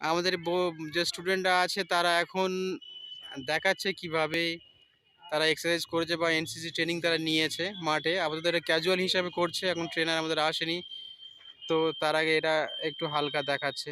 আমাদের যে স্টুডেন্টরা আছে তারা এখন দেখাচ্ছে কীভাবে তারা এক্সারসাইজ করেছে বা এনসিসি ট্রেনিং তারা নিয়েছে মাঠে। আপাতত এটা ক্যাজুয়াল হিসাবে করছে, এখন ট্রেনার আমাদের আসেনি। তো তার আগে এটা একটু হালকা দেখাচ্ছে।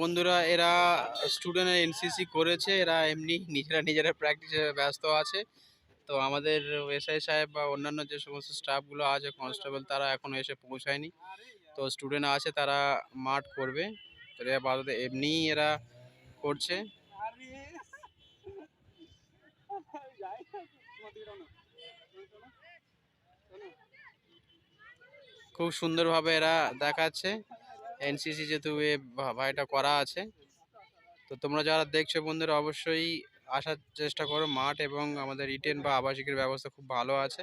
বন্ধুরা, এরা স্টুডেন্ট এনসিসি করেছে, এরা এমনি নিজেরা নিজেরা প্র্যাকটিসে ব্যস্ত আছে। তো আমাদের এসআই সাহেব বা অন্যান্য যে সমস্ত স্টাফগুলো আছে কনস্টেবল তারা এখনও এসে পৌঁছায়নি। তো স্টুডেন্ট আছে, তারা মাঠ করবে। তো এরা এমনিই এরা করছে। খুব সুন্দরভাবে এরা দেখাচ্ছে। এনসিসি যেহেতু এ ভাইটা করা আছে। তো তোমরা যারা দেখছ বন্ধুরা, অবশ্যই আসার চেষ্টা করো। মাঠ এবং আমাদের রিটেন বা আবাসিকের ব্যবস্থা খুব ভালো আছে।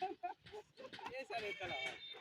Esa de calabaza.